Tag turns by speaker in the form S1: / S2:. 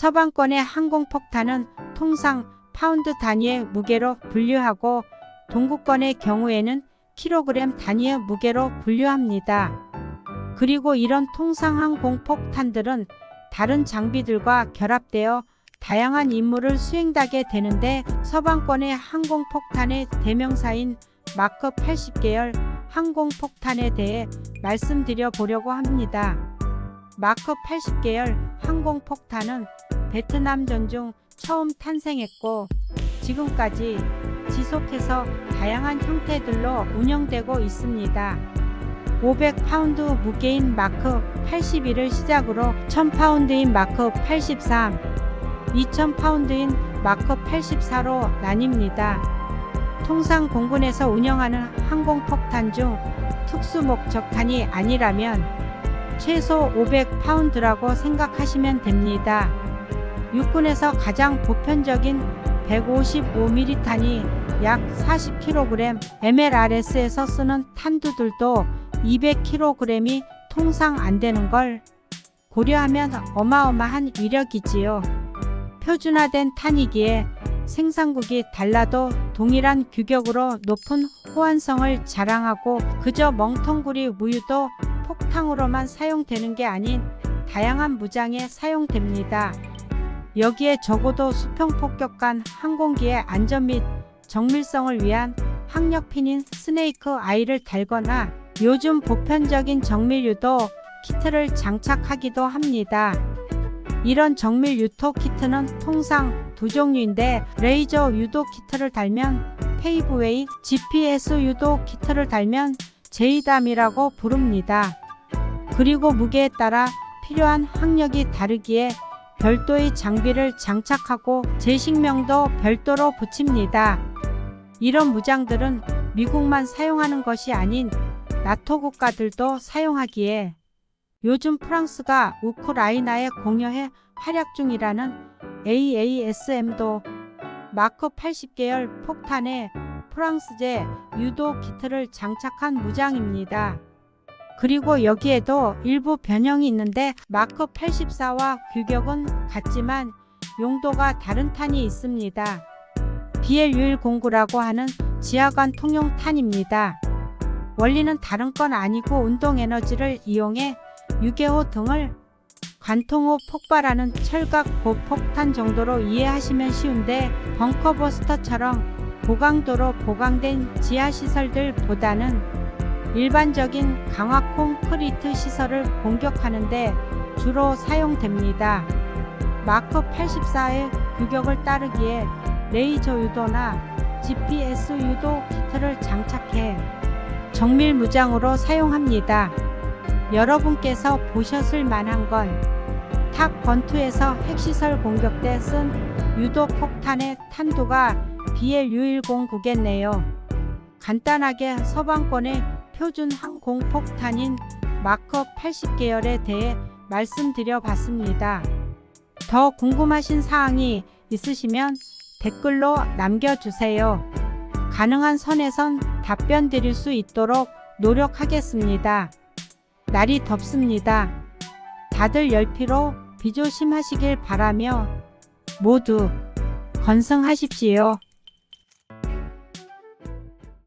S1: 서방권의 항공폭탄은 통상 파운드 단위의 무게로 분류하고 동구권의 경우에는 킬로그램 단위의 무게로 분류합니다. 그리고 이런 통상 항공폭탄들은 다른 장비들과 결합되어 다양한 임무를 수행하게 되는데 서방권의 항공폭탄의 대명사인 마크 80계열 항공폭탄에 대해 말씀드려 보려고 합니다. 마크 80계열 항공폭탄은 베트남 전 중 처음 탄생했고 지금까지 지속해서 다양한 형태들로 운영되고 있습니다. 500파운드 무게인 마크 81을 시작으로 1000파운드인 마크 83, 2000파운드인 마크 84로 나뉩니다. 통상 공군에서 운영하는 항공폭탄 중 특수 목적탄이 아니라면 최소 500파운드라고 생각하시면 됩니다. 육군에서 가장 보편적인 155mm 탄이 약 40kg, MLRS에서 쓰는 탄두들도 200kg이 통상 안 되는 걸 고려하면 어마어마한 위력이지요. 표준화된 탄이기에 생산국이 달라도 동일한 규격으로 높은 호환성을 자랑하고 그저 멍텅구리 무유도 폭탄으로만 사용되는 게 아닌 다양한 무장에 사용됩니다. 여기에 적어도 수평 폭격간 항공기의 안전 및 정밀성을 위한 항력핀인 스네이크 아이를 달거나 요즘 보편적인 정밀 유도 키트를 장착하기도 합니다. 이런 정밀 유도 키트는 통상 두 종류인데 레이저 유도 키트를 달면 페이브웨이, GPS 유도 키트를 달면 제이담이라고 부릅니다. 그리고 무게에 따라 필요한 항력이 다르기에 별도의 장비를 장착하고 제식명도 별도로 붙입니다. 이런 무장들은 미국만 사용하는 것이 아닌 나토 국가들도 사용하기에 요즘 프랑스가 우크라이나에 공여해 활약 중이라는 AASM도 마크 80계열 폭탄에 프랑스제 유도 키트를 장착한 무장입니다. 그리고 여기에도 일부 변형이 있는데 마크 84와 규격은 같지만 용도가 다른 탄이 있습니다. BL-610구라고 하는 지하관 통용 탄입니다. 원리는 다른 건 아니고 운동 에너지를 이용해 유개호 등을 관통 후 폭발하는 철각 고폭탄 정도로 이해하시면 쉬운데 벙커버스터처럼 고강도로 보강된 지하시설들보다는 일반적인 강화 콘크리트 시설을 공격하는데 주로 사용됩니다. 마크 84의 규격을 따르기에 레이저 유도나 GPS 유도 키트를 장착해 정밀 무장으로 사용합니다. 여러분께서 보셨을 만한 건탁 번투에서 핵시설 공격 때 쓴 유도 폭탄의 탄두가 BL-610구겠네요. 간단하게 서방권의 표준 항공 폭탄인 마커 80계열에 대해 말씀드려 봤습니다. 더 궁금하신 사항이 있으시면 댓글로 남겨주세요. 가능한 선에선 답변 드릴 수 있도록 노력하겠습니다. 날이 덥습니다. 다들 열피로 비조심하시길 바라며 모두 건승하십시오.